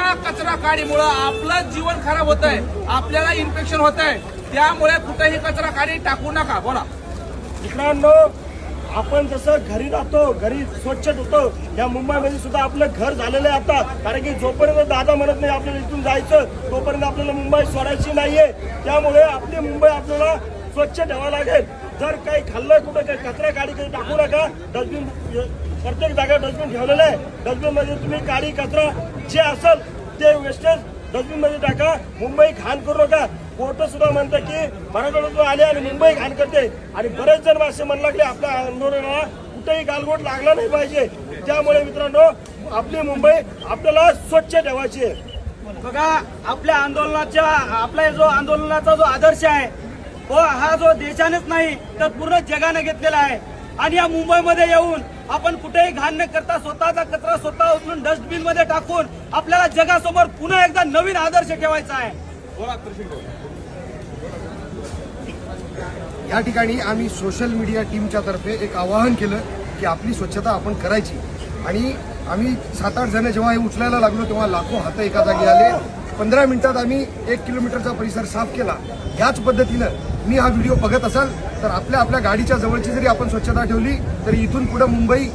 या कचरा काडीमुळे आपलं जीवन खराब होत आहे आपल्याला इन्फेक्शन होत आहे त्यामुळे कुठेही कचरा काडी टाकू नका. बोला. मित्रांनो आपण जसं घरी राहतो घरी स्वच्छ ठेवतो या मुंबईमध्ये सुद्धा आपलं घर झालेलं आहे आता. कारण की जोपर्यंत दादा म्हणत नाही आपल्याला इथून जायचं तोपर्यंत आपल्याला मुंबई सोडायची नाहीये. त्यामुळे आपली मुंबई आपल्याला स्वच्छ ठेवावं लागेल. जर काही खाल्लं कुठं काही कचरा गाडी काही टाकू नका डस्टबिन प्रत्येक जागा डस्टबिन ठेवलेलं आहे. डस्टबिनमध्ये तुम्ही काडी कचरा जे असेल ते वेस्टेज डस्टबिनमध्ये टाका. मुंबई घाण करू नका. कोर्ट सुद्धा म्हणतं की मराठा आले आणि मुंबई घाण करते. आणि बरेच जण असे म्हणू लागले आपल्या आंदोलनाला कुठेही गालबोट लागला नाही पाहिजे. त्यामुळे मित्रांनो आपली मुंबई आपल्याला स्वच्छ ठेवायची आहे. बघा आपल्या आंदोलनाच्या आपला जो आंदोलनाचा जो आदर्श आहे तो हा जो देशानेच नाही तर पूर्ण जगाने घेतलेला आहे. आणि या मुंबईमध्ये येऊन आपण कुठेही घाण न करता स्वतःचा कचरा स्वतः उचलून डस्टबिनमध्ये टाकून आपल्याला जगासमोर पुन्हा एकदा नवीन आदर्श ठेवायचा आहे. या ठिकाणी आम्ही सोशल मीडिया टीमच्या तर्फे एक आवाहन केलं की आपली स्वच्छता आपण करायची. आणि आम्ही सात आठ जण जेव्हा हे उचलायला लागलो तेव्हा लाखो हात एका जागी आले. पंधरा मिनिटात आम्ही एक किलोमीटरचा परिसर साफ केला. याच पद्धतीनं मी हा व्हिडिओ बघत असाल तर आपल्या आपल्या गाडीच्या जवळची जरी आपण स्वच्छता ठेवली तरी इथून पुढे मुंबई